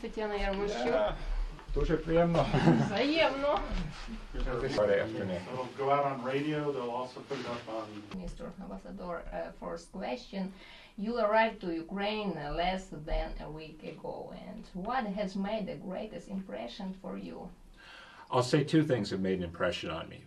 Тетяна Ярмощук. Е, Дуже приємно. Взаємно. Friday afternoon. It'll go out on radio. They'll also put it up on Mr. Ambassador, uh, first question. You arrived to Ukraine uh, less than a week ago, and what has made the greatest impression for you? I'll say two things have made an impression on me.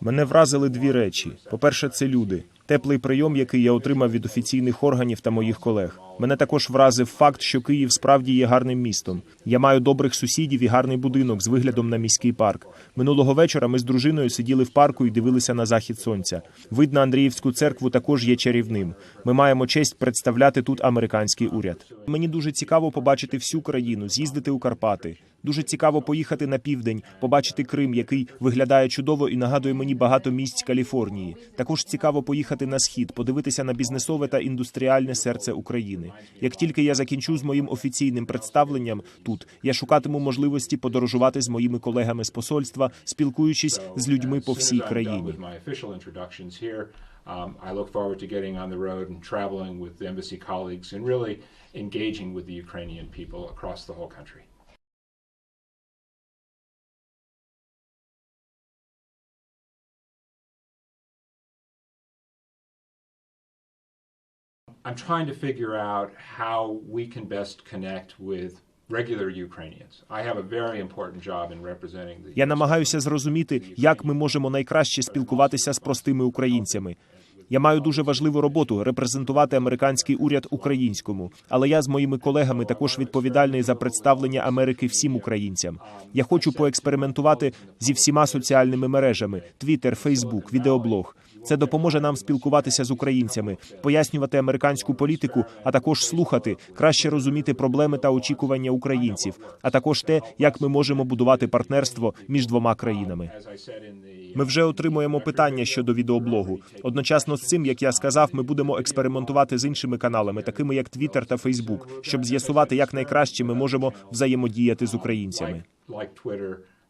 Мене вразили дві речі: по-перше, це люди, теплий прийом, який я отримав від офіційних органів та моїх колег. Мене також вразив факт, що Київ справді є гарним містом. Я маю добрих сусідів і гарний будинок з виглядом на міський парк. Минулого вечора ми з дружиною сиділи в парку і дивилися на захід сонця. Вид на Андріївську церкву також є чарівним. Ми маємо честь представляти тут американський уряд. Мені дуже цікаво побачити всю країну, з'їздити у Карпати. Дуже цікаво поїхати на південь, побачити Крим, який виглядає чудово і нагадує мені багато місць Каліфорнії. Також цікаво поїхати на схід, подивитися на бізнесове та індустріальне серце України. Як тільки я закінчу з моїм офіційним представленням тут, я шукатиму можливості подорожувати з моїми колегами з посольства, спілкуючись з людьми по всій країні. Um, I look forward to getting on the road and traveling with embassy colleagues and really engaging with the Ukrainian people across the whole country. I'm trying to figure out how we can best connect with Я намагаюся зрозуміти, як ми можемо найкраще спілкуватися з простими українцями. Я маю дуже важливу роботу репрезентувати американський уряд українському, але я з моїми колегами також відповідальний за представлення Америки всім українцям. Я хочу поекспериментувати зі всіма соціальними мережами: Twitter, Facebook, відеоблог. Це допоможе нам спілкуватися з українцями, пояснювати американську політику, а також слухати, краще розуміти проблеми та очікування українців, а також те, як ми можемо будувати партнерство між двома країнами. Ми вже отримуємо питання щодо відеоблогу. Одночасно з цим, як я сказав, ми будемо експериментувати з іншими каналами, такими як Twitter та Facebook, щоб з'ясувати, як найкраще ми можемо взаємодіяти з українцями. like,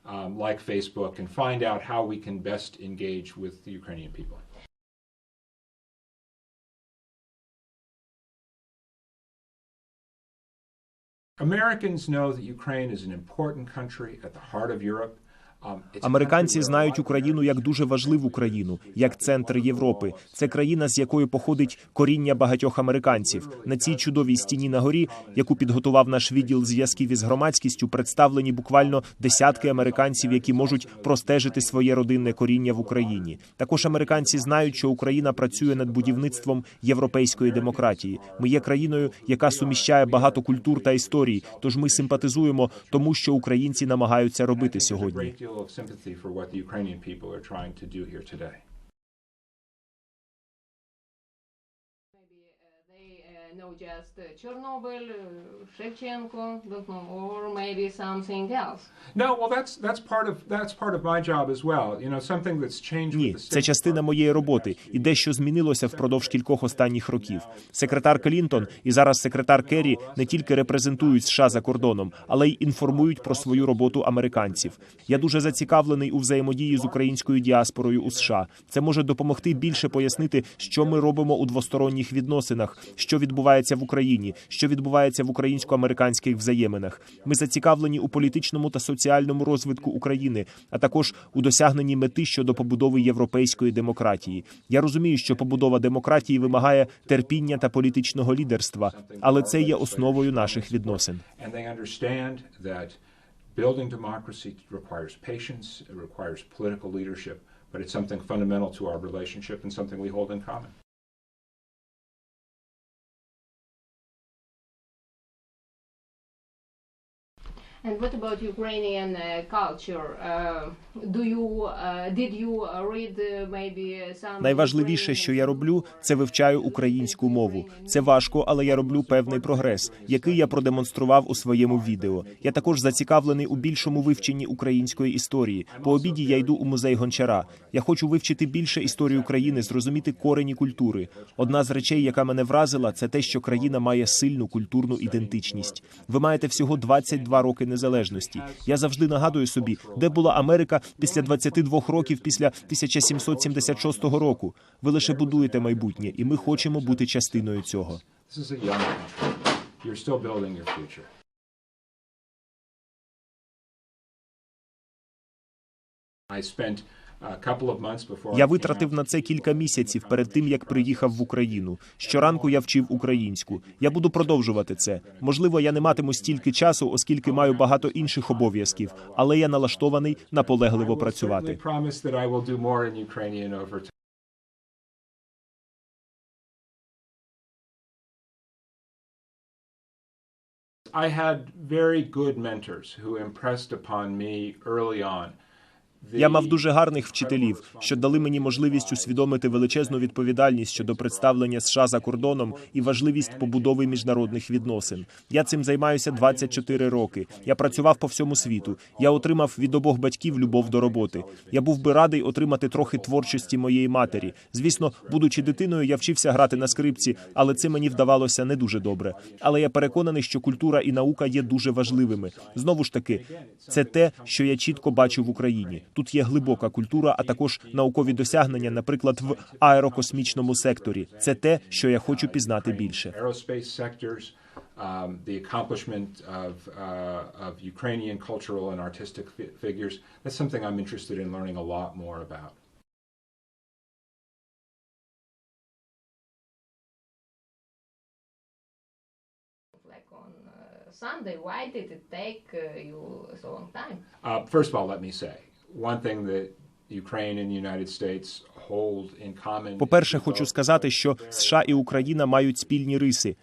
um, Facebook, and find out how we can best engage with the Ukrainian people. Americans know that Ukraine is an important country at the heart of Europe. Американці знають Україну як дуже важливу країну, як центр Європи. Це країна, з якої походить коріння багатьох американців. На цій чудовій стіні на горі, яку підготував наш відділ зв'язків із громадськістю, представлені буквально десятки американців, які можуть простежити своє родинне коріння в Україні. Також американці знають, що Україна працює над будівництвом європейської демократії. Ми є країною, яка суміщає багато культур та історій. Тож ми симпатизуємо тому, що українці намагаються робити сьогодні. Deal of sympathy for what the Ukrainian people are trying to do here today. Maybe uh, they uh, know just uh, Chernobyl, Shevchenko, don't know, or maybe something else. No, well, that's that's part of that's part of my job as well. You know, something that's changed. Ні, це частина моєї роботи і дещо змінилося впродовж кількох останніх років. Секретар Клінтон і зараз секретар Керрі не тільки репрезентують США за кордоном, але й інформують про свою роботу американців. Я дуже зацікавлений у взаємодії з українською діаспорою у США. Це може допомогти більше пояснити, що ми робимо у двосторонніх відносинах, що відбувається в Україні, що відбувається в українсько-американських взаєминах. Ми зацікавлені у політичному та соціальному розвитку України, а також у досягненні мети щодо побудови європейської демократії. Я розумію, що побудова демократії вимагає терпіння та політичного лідерства, але це є основою наших відносин. building democracy requires patience, it requires political leadership, but it's something fundamental to our relationship and something we hold in common. And what about Ukrainian uh, culture? Uh, do you uh, did you uh, read uh, maybe some Найважливіше, що я роблю, це вивчаю українську мову. Це важко, але я роблю певний прогрес, який я продемонстрував у своєму відео. Я також зацікавлений у більшому вивченні української історії. По обіді я йду у музей гончара. Я хочу вивчити більше історію країни, зрозуміти корені культури. Одна з речей, яка мене вразила, це те, що країна має сильну культурну ідентичність. Ви маєте всього 22 роки незалежності. Я завжди нагадую собі, де була Америка після 22 років, після 1776 року. Ви лише будуєте майбутнє, і ми хочемо бути частиною цього. I spent я витратив на це кілька місяців перед тим, як приїхав в Україну. Щоранку я вчив українську. Я буду продовжувати це. Можливо, я не матиму стільки часу, оскільки маю багато інших обов'язків, але я налаштований наполегливо працювати. I had very good mentors who impressed upon me early on. Я мав дуже гарних вчителів, що дали мені можливість усвідомити величезну відповідальність щодо представлення США за кордоном і важливість побудови міжнародних відносин. Я цим займаюся 24 роки. Я працював по всьому світу. Я отримав від обох батьків любов до роботи. Я був би радий отримати трохи творчості моєї матері. Звісно, будучи дитиною, я вчився грати на скрипці, але це мені вдавалося не дуже добре. Але я переконаний, що культура і наука є дуже важливими. Знову ж таки, це те, що я чітко бачу в Україні. Тут є глибока культура, а також наукові досягнення, наприклад, в аерокосмічному секторі. Це те, що я хочу пізнати більше. aerospace sectors, um, the accomplishment of, uh, of Ukrainian cultural and artistic fi- figures. That's something I'm interested in learning a lot more about. Like on uh, Sunday, why did it take uh, you so long time? Uh, first of all, let me say one thing that Ukraine and the United States hold in common. По-перше, хочу сказати, що США і Україна мають спільні риси.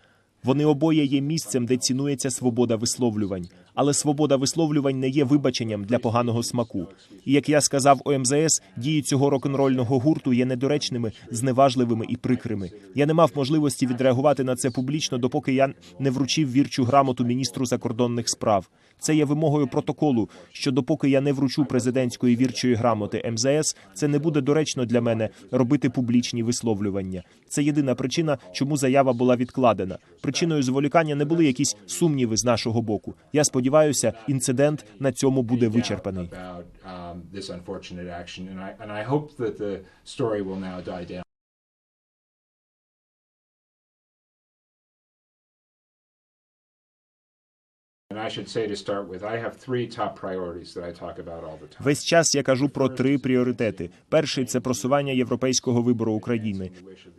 Вони обоє є місцем, де цінується свобода висловлювань. Але свобода висловлювань не є вибаченням для поганого смаку. І як я сказав у МЗС, дії цього рок-н-рольного гурту є недоречними, зневажливими і прикрими. Я не мав можливості відреагувати на це публічно, допоки я не вручив вірчу грамоту міністру закордонних справ. Це є вимогою протоколу. Що допоки я не вручу президентської вірчої грамоти МЗС, це не буде доречно для мене робити публічні висловлювання. Це єдина причина, чому заява була відкладена. Причиною зволікання не були якісь сумніви з нашого боку. Я сподіваюся, інцидент на цьому буде вичерпаний. Весь час я кажу про три пріоритети: перший це просування європейського вибору України,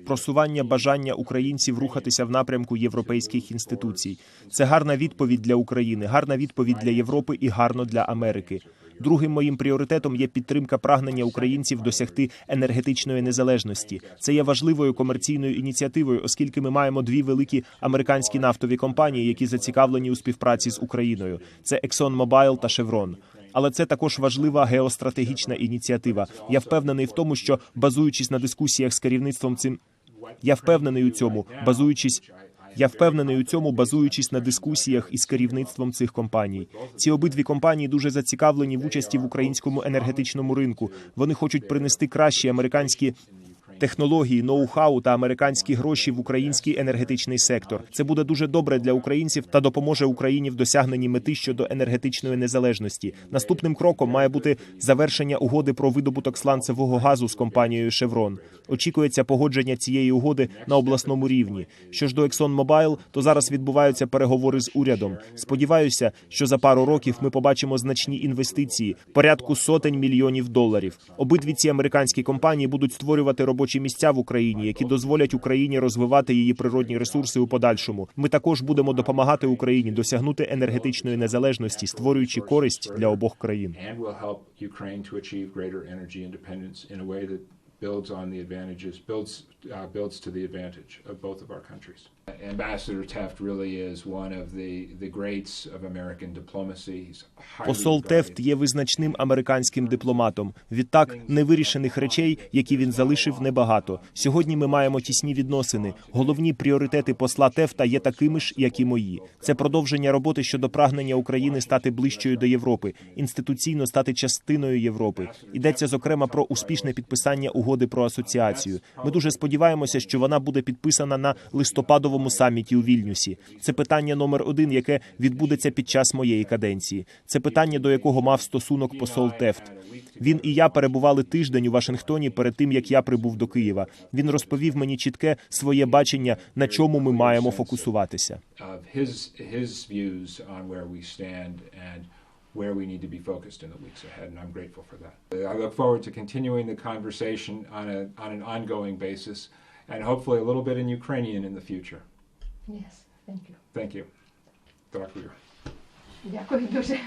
просування бажання українців рухатися в напрямку європейських інституцій. Це гарна відповідь для України, гарна відповідь для Європи і гарно для Америки. Другим моїм пріоритетом є підтримка прагнення українців досягти енергетичної незалежності. Це є важливою комерційною ініціативою, оскільки ми маємо дві великі американські нафтові компанії, які зацікавлені у співпраці з Україною. Це ExxonMobil та Chevron. Але це також важлива геостратегічна ініціатива. Я впевнений в тому, що базуючись на дискусіях з керівництвом цим, я впевнений у цьому, базуючись. Я впевнений у цьому, базуючись на дискусіях із керівництвом цих компаній. Ці обидві компанії дуже зацікавлені в участі в українському енергетичному ринку. Вони хочуть принести кращі американські технології, ноу-хау та американські гроші в український енергетичний сектор. Це буде дуже добре для українців та допоможе Україні в досягненні мети щодо енергетичної незалежності. Наступним кроком має бути завершення угоди про видобуток сланцевого газу з компанією Chevron. Очікується погодження цієї угоди на обласному рівні. Що ж до ExxonMobil, то зараз відбуваються переговори з урядом. Сподіваюся, що за пару років ми побачимо значні інвестиції порядку сотень мільйонів доларів. Обидві ці американські компанії будуть створювати робочі місця в Україні, які дозволять Україні розвивати її природні ресурси у подальшому. Ми також будемо допомагати Україні досягнути енергетичної незалежності, створюючи користь для обох країн. builds on the advantages, builds uh, builds to the advantage of both of our countries. Ambassador Taft really is one of the the greats of American diplomacy. He's highly Посол. Тефт є визначним американським дипломатом. Відтак невирішених речей, які він залишив, небагато. Сьогодні ми маємо тісні відносини. Головні пріоритети посла Тефта є такими ж, як і мої. Це продовження роботи щодо прагнення України стати ближчою до Європи, інституційно стати частиною Європи. Йдеться зокрема про успішне підписання угоди про асоціацію. Ми дуже сподіваємося, що вона буде підписана на листопадовому саміті у Вільнюсі. Це питання номер один, яке відбудеться під час моєї каденції. Це питання, до якого мав стосунок посол Тефт. Він і я перебували тиждень у Вашингтоні перед тим, як я прибув до Києва. Він розповів мені чітке своє бачення, на чому ми маємо фокусуватися. where we need to be focused in the weeks ahead, and I'm grateful for that. I look forward to continuing the conversation on, a, on an ongoing basis, and hopefully a little bit in Ukrainian in the future. Yes, thank you. Thank you. Дякую. Дякую дуже.